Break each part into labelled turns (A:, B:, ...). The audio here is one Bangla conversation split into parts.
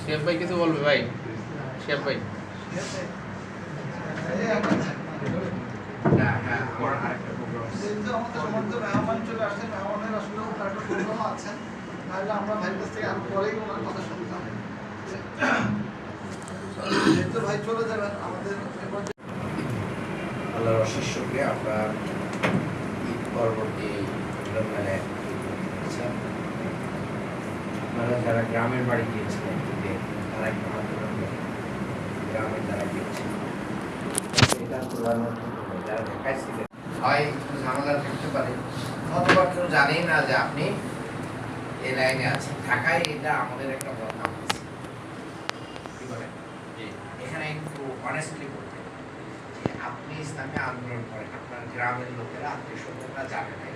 A: শেফ ভাই কিছু বলবে ভাই? শেফ ভাই
B: আমার
C: ভাইয়ের কাছ থেকে আরও পরেই ওনার কথা শুনতাম যেহেতু ভাই চলে যাবেন আমাদের
B: আল্লাহর অশেষ শুক্রিয়া। আমরা ঈদ পরবর্তী মানে আপনারা যারা গ্রামের বাড়ি গিয়েছিলেন তারা একটু হাত গ্রামের যারা গিয়েছিলেন এটা যারা ঢাকায় ছিলেন হয় একটু ঝামেলা থাকতে পারে। অথবা কেউ জানেই না যে আপনি এই লাইনে আছেন। ঢাকায় এটা আমাদের একটা বদনাম কি বলেন? এখানে একটু অনেস্টলি বলতে আপনি ইসলামে আন্দোলন করেন আপনার গ্রামের লোকেরা, আত্মীয় স্বজনরা জানে না?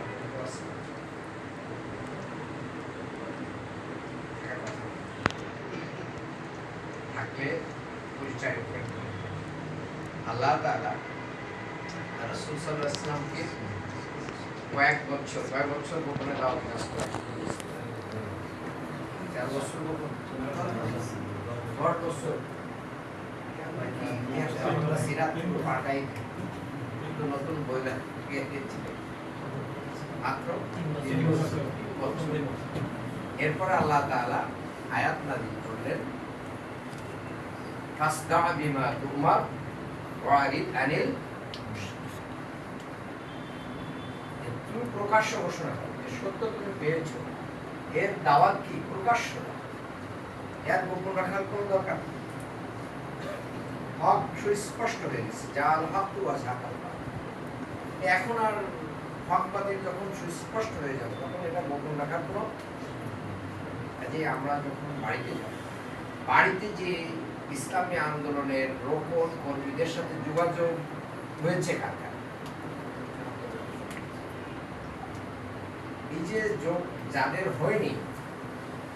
B: থাকলে পরিচয় আল্লাহ তাআলা রাসূল সাল্লাল্লাহু আলাইহি ওয়াসাল্লামকে কয়েক বছর কয়েক বছর গোপনে দাওয়াত কাজ করে চার বছর গোপন? বছর আমরা কি ইতিহাস আমরা সিরাত কিন্তু পাল্টাই কিন্তু তিন আল্লাহ আয়াত নাযিল করলেন তুমি প্রকাশ্য ঘোষণা করো সত্য তুমি পেয়েছ এর দাওয়াত কি প্রকাশ্য। এর গোপন রাখার কোনো দরকার নেই হক সুস্পষ্ট হয়ে গেছে জাল হক তু আসাকাল এখন আর হক বাতিল যখন সুস্পষ্ট হয়ে যাবে, তখন এটা গোপন রাখার কোনো কাজে আমরা যখন বাড়িতে যাব বাড়িতে যে ইসলামী আন্দোলনের রোপণ কর্মীদের সাথে যোগাযোগ হয়েছে কার? এই যে যোগ যাদের হয়নি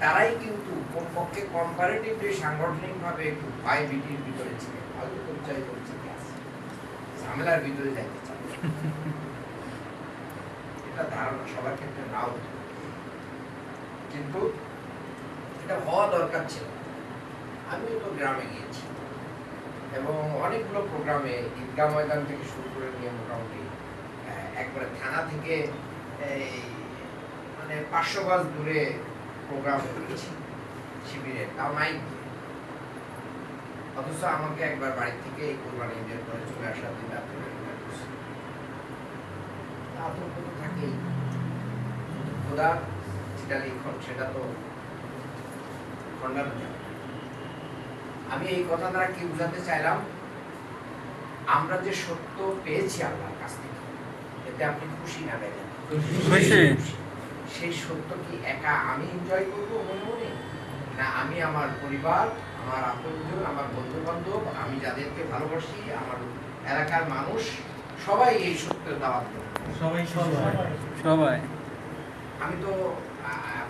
B: তারাই কিন্তু কমপক্ষে কম্পারেটিভলি সাংগঠনিকভাবে একটু ভয় ভীতির ছিলেন, হয়তো পরিচয় করছে ঝামেলার ভিতরে যাইতে চান। এটা ধারণা সবার ক্ষেত্রে নাও। কিন্তু এটা হওয়া দরকার ছিল। আমিও তো গ্রামে গিয়েছি। এবং অনেকগুলো প্রোগ্রামে ঈদগাহ ময়দান থেকে শুরু করে নিয়ে মোটামুটি একবারে থানা থেকে, এই মানে পাঁচশো গাছ দূরে প্রোগ্রাম করেছি শিবিরে তাও নাই। অথচ আমাকে একবার বাড়ি থেকে এই কোরবানি ঈদের পরে চলে আসার দিন রাত্রে আতঙ্ক তো থাকেই। খোদা যেটা লিখন সেটা তো খণ্ডানো যাবে আমি এই কথা দ্বারা কি বোঝাতে চাইলাম? আমরা যে সত্য পেয়েছি আল্লাহর কাছ থেকে এতে আপনি খুশি না বেজান
D: খুশি।
B: সেই সত্য কি? একা আমি এনজয় করব মনে মনে? না আমি আমার পরিবার আমার আপনজন আমার বন্ধু বান্ধব আমি যাদেরকে ভালোবাসি আমার এলাকার মানুষ সবাই এই সত্যের দাওয়াত দেবে
D: সবাই
B: আমি তো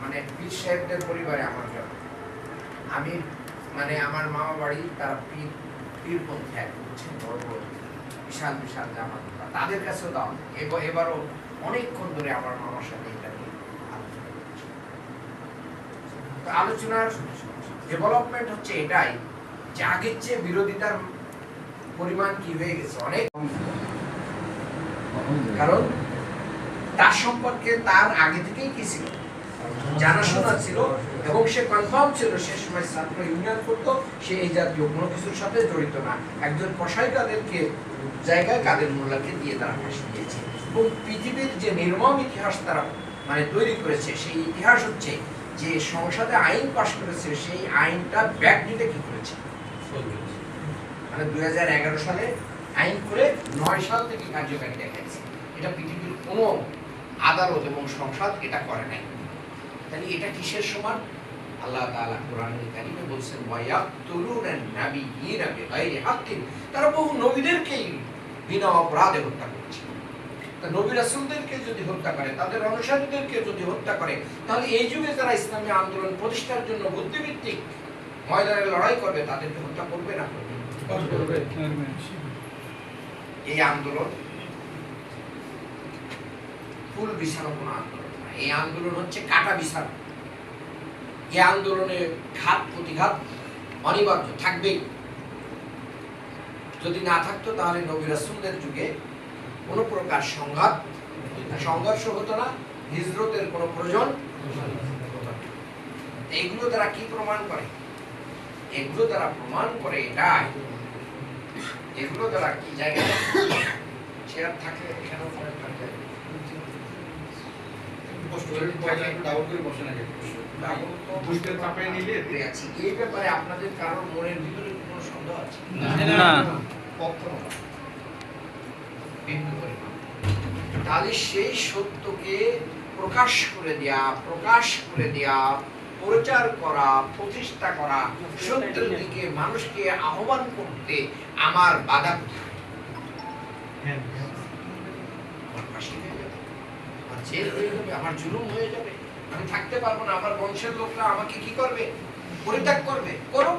B: মানে পীর সাহেবদের পরিবারে আমার জন্ম আমি মানে আমার মামা বাড়ি তারা পীর পীরপন্থী এক বুঝছেন? বড় বড় বিশাল বিশাল জামা তাদের কাছেও দাও এবার এবারও অনেকক্ষণ ধরে আমার মামার সাথে এটা নিয়ে আলোচনা করছি। তো আলোচনার ডেভেলপমেন্ট হচ্ছে এটাই। যে আগের চেয়ে বিরোধিতার পরিমাণ কি হয়ে গেছে? অনেক। কারণ তার সম্পর্কে তার আগে থেকেই কি ছিল? জানাশোনা ছিল এবং সে কনফার্ম ছিল, সে সময় ছাত্র ইউনিয়ন করতো, সে এই জাতীয় কোনো কিছুর সাথে জড়িত না। একজন কসাই কাদেরকে, জায়গায় কাদের মোল্লাকে দিয়ে তারা ফাঁসি দিয়েছে। এবং পৃথিবীর যে নির্মম ইতিহাস তারা মানে তৈরি করেছে, সেই ইতিহাস হচ্ছে যে সংসদে আইন পাশ করেছে সেই আইনটা ব্যাক দিতে কি করেছে? মানে দু হাজার এগারো সালে আইন করে নয় সাল থেকে কার্যকারী দেখাচ্ছে। এটা পৃথিবীর কোনো আদালত এবং সংসদ এটা করে নাই। তাহলে এটা কিসের সমান? আল্লাহ তাআলা কোরআনুল কারীমে বলছেন ওয়ায়াকতুলুনা নাবিয়্যিনা বিগাইরি হাক্কিন তারা বহু নবীদেরকেই বিনা অপরাধে হত্যা করেছে। তা নবী রাসূলদেরকে যদি হত্যা করে তাদের অনুসারীদেরকে যদি হত্যা করে তাহলে এই যুগে যারা ইসলামী আন্দোলন প্রতিষ্ঠার জন্য বুদ্ধিভিত্তিক ময়দানে লড়াই করবে তাদেরকে হত্যা করবে না করবে এই আন্দোলন ফুল বিছানো কোনো আন্দোলন না। এই আন্দোলন হচ্ছে কাটা বিছানো এই আন্দোলনে ঘাত প্রতিঘাত অনিবার্য থাকবেই। যদি না থাকতো তাহলে নবী রাসূলদের যুগে কোনো প্রকার সংঘাত সংঘর্ষ হতো না হিজরতের কোনো প্রয়োজন এইগুলো দ্বারা কি প্রমাণ করে? এগুলো দ্বারা প্রমাণ করে এটাই। এগুলো দ্বারা কি জায়গায় চেয়ার এখানেও এই ব্যাপারে আপনাদের কারোর মনের ভিতরে কোনো সন্দেহ আছে?
D: না।
B: বিন্দু পরিমাণ। তাহলে সেই সত্যকে প্রকাশ করে দেয়া প্রকাশ করে দেয়া প্রচার করা প্রতিষ্ঠা করা সত্যের দিকে মানুষকে আহ্বান করতে আমার বাধা আমার হয়ে হয়ে আমার জুলুম হয়ে যাবে। আমি থাকতে পারব না আমার বংশের লোকরা আমাকে কি করবে? পরিত্যাগ করবে করো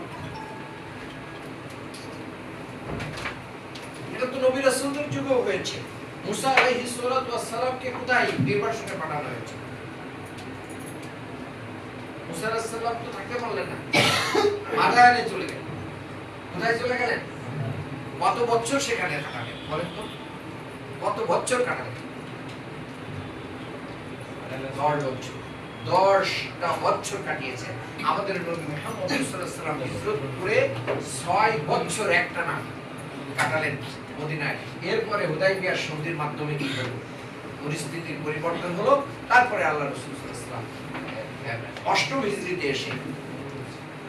B: এটা তো নবী যুগেও হয়েছে। মুসা সালামকে কোথায়? নির্বাসনে পাঠানো হয়েছে। মুসা তো থাকতে পারলেন না। চলে গেলেন। কোথায় চলে গেলেন? কত বছর সেখানে বলেন তো? কত বছর কাটালেন? দশটা বছর কাটিয়েছে আমাদের নবী মুহাম্মদ সাল্লাল্লাহু আলাইহি ওয়াসাল্লাম হিজরত করে ছয় বছর একটা না কাটালেন মদিনায়। এরপরে হুদাইবিয়ার সন্ধির মাধ্যমে কি হলো? পরিস্থিতির পরিবর্তন হলো তারপরে আল্লাহ রসুল সাল্লাল্লাহু অষ্টম হিজরিতে এসে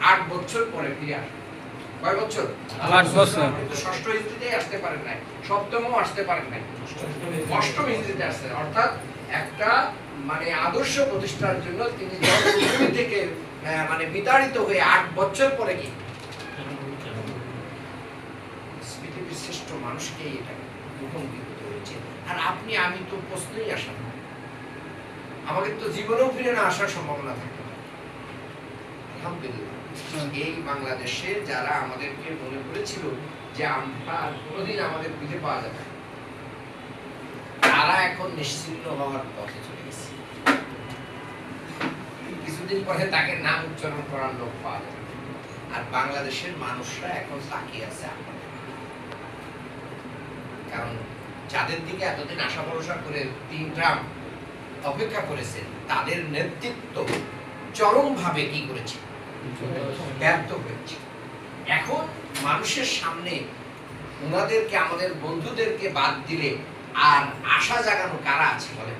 B: আট বছর পরে ফিরে আসেন। কয় বছর?
D: আট বছর।
B: কিন্তু ষষ্ঠ হিজরিতেই আসতে পারেন নাই সপ্তমও আসতে পারেন নাই। অষ্টম অর্থাৎ একটা মানে আদর্শ প্রতিষ্ঠার জন্য তিনি থেকে আহ, মানে বিতাড়িত হয়ে আট বছর পরে কি পৃথিবীর শ্রেষ্ঠ মানুষকে এটা মুখোমুখি হতে হয়েছে। আর আপনি আমি তো প্রশ্নই আসা না। আমাদের তো জীবনেও ফিরে না আসার সম্ভাবনা থাকে আলহামদুলিল্লাহ। এই বাংলাদেশে যারা আমাদেরকে মনে করেছিল যে আমরা কোনোদিন আমাদের খুঁজে পাওয়া যাবে তারা এখন নিশ্চিন্ন হওয়ার পথে চলে গেছে। কিছুদিন পরে তাকে নাম উচ্চারণ করার লোক পাওয়া যাবে। আর বাংলাদেশের মানুষরা এখন তাকিয়ে আছে আপনাদের কারণ যাদের দিকে এতদিন আশা ভরসা করে তিন ট্রাম অপেক্ষা করেছেন, তাদের নেতৃত্ব চরমভাবে কি করেছে? ব্যর্থ হয়েছে। এখন মানুষের সামনে ওনাদেরকে আমাদের বন্ধুদেরকে বাদ দিলে আর আশা জাগানো কারা আছে বলে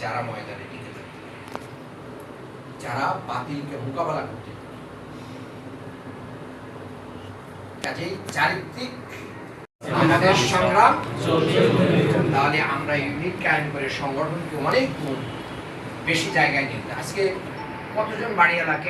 B: যারা ময়দানে টিকে থাকে। যারা বাতিলকে মোকাবেলা করতে পারে। কাজেই চারিত্রিক আমাদের সংগ্রাম তাহলে আমরা ইউনিট কায়েম করে সংগঠনকে অনেক গুণ বেশি জায়গায় নিতে আজকে কতজন বাড়িওয়ালাকে